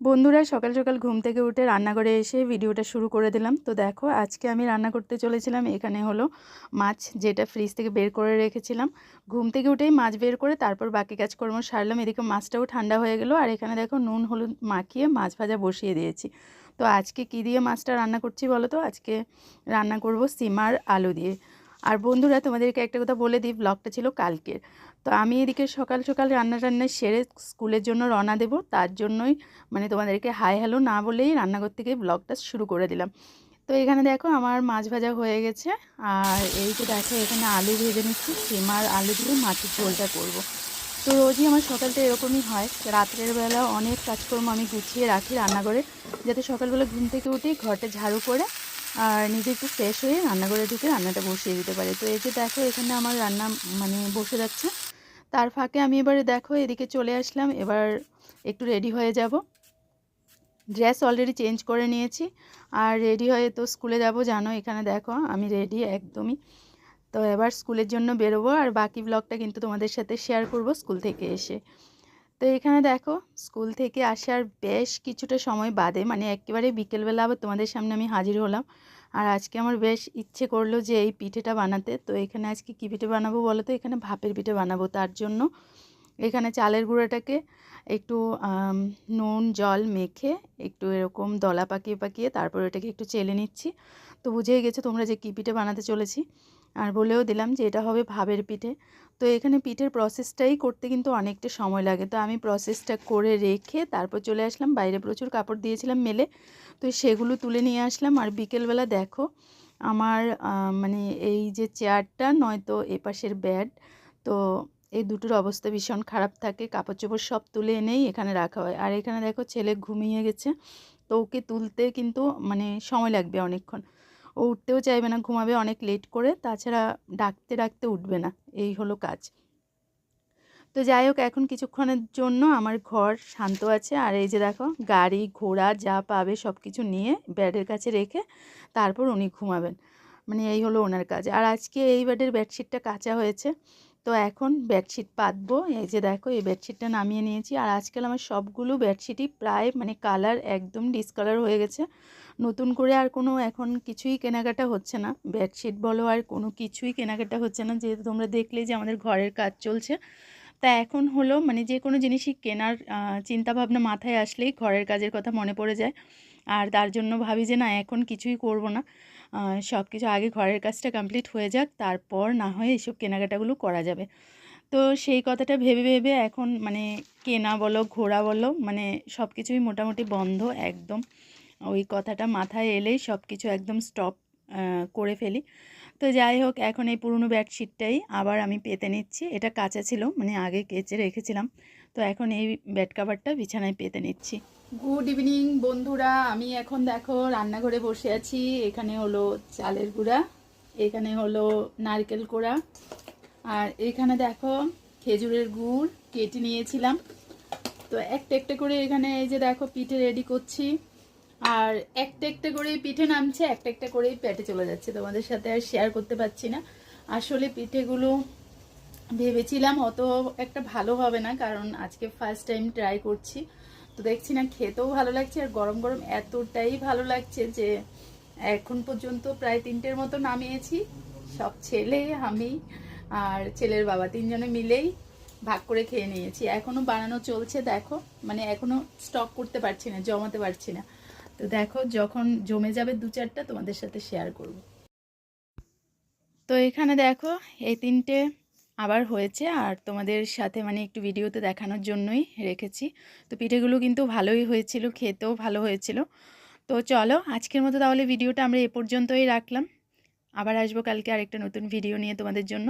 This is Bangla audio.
বন্ধুরা, সকাল সকাল ঘুম থেকে উঠে রান্নাঘরে এসে ভিডিওটা শুরু করে দিলাম। তো দেখো, আজকে আমি রান্না করতে চলেছিলাম। এখানে হলো মাছ যেটা ফ্রিজ থেকে বের করে রেখেছিলাম। ঘুম থেকে উঠেই মাছ বের করে তারপর বাকি কাজকর্ম সারলাম। এদিকে মাছটাও ঠান্ডা হয়ে গেল। আর এখানে দেখো, নুন, হলুদ মাখিয়ে মাছ ভাজা বসিয়ে দিয়েছি। তো আজকে কী দিয়ে মাছটা রান্না করছি বলো তো? আজকে রান্না করব সিমার আলু দিয়ে। আর বন্ধুরা, তোমাদেরকে একটা কথা বলে দিই ব্লগটা ছিল কালকের। তো আমি এদিকে সকাল সকাল রান্না টান্না সেরে স্কুলের জন্য রওনা দেব। তার জন্যই মানে তোমাদেরকে হাই হ্যালো না বলেই রান্নাঘর থেকে ব্লগটা শুরু করে দিলাম। তো এখানে দেখো আমার মাছ ভাজা হয়ে গেছে। আর এই যে দেখো, এখানে আলু ভেজে নিচ্ছি। সিমার আলু দিয়ে মাছের ঝোলটা করব। তো রোজই আমার সকালটা এরকমই হয়। রাত্রের বেলা অনেক কাজকর্ম আমি গুছিয়ে রাখি রান্নাঘরে, যাতে সকালবেলা ঘুম থেকে উঠে ঘরটা ঝাড়ু করে আর নিজে একটু ফ্রেশ হয়ে রান্নাঘরে ঢুকে রান্নাটা বসিয়ে দিতে পারে। তো এই যে দেখো, এখানে আমার রান্না মানে বসে যাচ্ছে। তার ফাঁকে আমি এবারে দেখো, এদিকে চলে আসলাম। এবার একটু রেডি হয়ে যাব। ড্রেস অলরেডি চেঞ্জ করে নিয়েছি। আর রেডি হয়ে তো স্কুলে যাব, জানো, এখানে দেখো, আমি রেডি একদমই। তো এবার স্কুলের জন্য বেরোবো। আর বাকি ব্লগটা কিন্তু তোমাদের সাথে শেয়ার করব স্কুল থেকে এসে। তো এখানে দেখো, স্কুল থেকে আসার বেশ কিছুটা সময় বাদে মানে একেবারে বিকেলবেলা আবার তোমাদের সামনে আমি হাজির হলাম। আর আজকে আমার বেশ ইচ্ছে করল যে এই পিঠেটা বানাতে। তো এখানে আজকে কী পিঠে বানাবো বলো তো? এখানে ভাপের পিঠে বানাবো। তার জন্য এখানে চালের গুঁড়োটাকে একটু নুন, জল মেখে একটু এরকম দলা পাকিয়ে পাকিয়ে তারপর এটাকে একটু চেলে নিচ্ছি। তো বুঝেই গেছো তোমরা যে কী পিঠে বানাতে চলেছি। আর বলেও দিলাম যে এটা হবে ভাবের পিঠে। তো এখানে পিঠের প্রসেসটাই করতে কিন্তু অনেকটা সময় লাগে। তো আমি প্রসেসটা করে রেখে তারপর চলে আসলাম। বাইরে প্রচুর কাপড় দিয়েছিলাম মেলে। তো সেগুলো তুলে নিয়ে আসলাম। আর বিকেলবেলা দেখো, আমার মানে এই যে চেয়ারটা নয়তো এপাশের ব্যাড তো এই দুটোর অবস্থা ভীষণ খারাপ থাকে। কাপড় চোপড় সব তুলে এনেই এখানে রাখা হয়। আর এখানে দেখো ছেলে ঘুমিয়ে গেছে। তো ওকে তুলতে কিন্তু মানে সময় লাগবে অনেকক্ষণ। ও উঠতেও চাইবে না, ঘুমাবে অনেক লেট করে, তাছাড়া ডাকতে ডাকতে উঠবে না, এই হলো কাজ। তো যাই হোক, এখন কিছুক্ষণের জন্য আমার ঘর শান্ত আছে, আর এই যে দেখো, গাড়ি, ঘোড়া যা পাবে সব কিছু নিয়ে ব্যাডের কাছে রেখে তারপর উনি ঘুমাবেন। মানে এই হলো ওনার কাজ। আর আজকে এই ব্যাডের বেডশিটটা কাঁচা হয়েছে তো এখন বেডশিট পাতবো। এই যে দেখো, এই বেডশিটটা নামিয়ে নিয়েছি। আর আজকাল আমার সবগুলো বেডশিটই প্রায় মানে কালার একদম ডিসকালার হয়ে গেছে। নতুন করে আর কোনো এখন কিছুই কেনাকাটা হচ্ছে না। বেডশিট বলো আর কোনো কিছুই কেনাকাটা হচ্ছে না। যেহেতু তোমরা দেখলে যে আমাদের ঘরের কাজ চলছে। তা এখন হলো মানে যে কোনো জিনিসই কেনার চিন্তাভাবনা মাথায় আসলেই ঘরের কাজের কথা মনে পড়ে যায়। আর তার জন্য ভাবি যে না, এখন কিছুই করব না। সব কিছু আগে ঘরের কাজটা কমপ্লিট হয়ে যাক, তারপর না হয় এসব কেনাকাটাগুলো করা যাবে। তো সেই কথাটা ভেবে ভেবে এখন মানে কেনা বলো, ঘোরা বলো মানে সব কিছুই মোটামুটি বন্ধ একদম। ওই কথাটা মাথায় এলেই সব কিছু একদম স্টপ করে ফেলি। তো যাই হোক, এখন এই পুরনো বেডশিটটাই আবার আমি পেতে নিচ্ছি। এটা কাঁচা ছিল মানে আগে কেচে রেখেছিলাম। তো এখন এই বেড কাভারটা বিছানায় পেতে নিচ্ছি। গুড ইভিনিং বন্ধুরা। আমি এখন দেখো রান্নাঘরে বসে আছি। এখানে হলো চালের গুঁড়া, এখানে হলো নারকেল কোড়া, আর এখানে দেখো খেজুরের গুড় কেটে নিয়েছিলাম। তো একটা একটা করে এখানে এই যে দেখো পিঠে রেডি করছি। আর একটা একটা করে পিঠে নামছে, একটা একটা করেই পেটে চলে যাচ্ছে। তোমাদের সাথে আর শেয়ার করতে পারছি না। আসলে পিঠেগুলো ভেবেছিলাম অত একটা ভালো হবে না, কারণ আজকে ফার্স্ট টাইম ট্রাই করছি। তো দেখছি না, খেতেও ভালো লাগছে আর গরম গরম এতটাই ভালো লাগছে যে এখন পর্যন্ত প্রায় তিনটের মতো নামিয়েছি। সব ছেলে, আমি আর ছেলের বাবা তিনজনে মিলেই ভাগ করে খেয়ে নিয়েছি। এখনও বানানো চলছে, দেখো। মানে এখনও স্টক করতে পারছি না, জমাতে পারছি না। তো দেখো, যখন জমে যাবে দু চারটা তোমাদের সাথে শেয়ার করব। তো এখানে দেখো, এই তিনটে আবার হয়েছে। আর তোমাদের সাথে মানে একটু ভিডিওতে দেখানোর জন্যই রেখেছি। তো পিঠেগুলো কিন্তু ভালোই হয়েছিল, খেতেও ভালো হয়েছিল। তো চলো, আজকের মতো তাহলে ভিডিওটা আমরা এ পর্যন্তই রাখলাম। আবার আসব কালকে আরেকটা নতুন ভিডিও নিয়ে তোমাদের জন্য।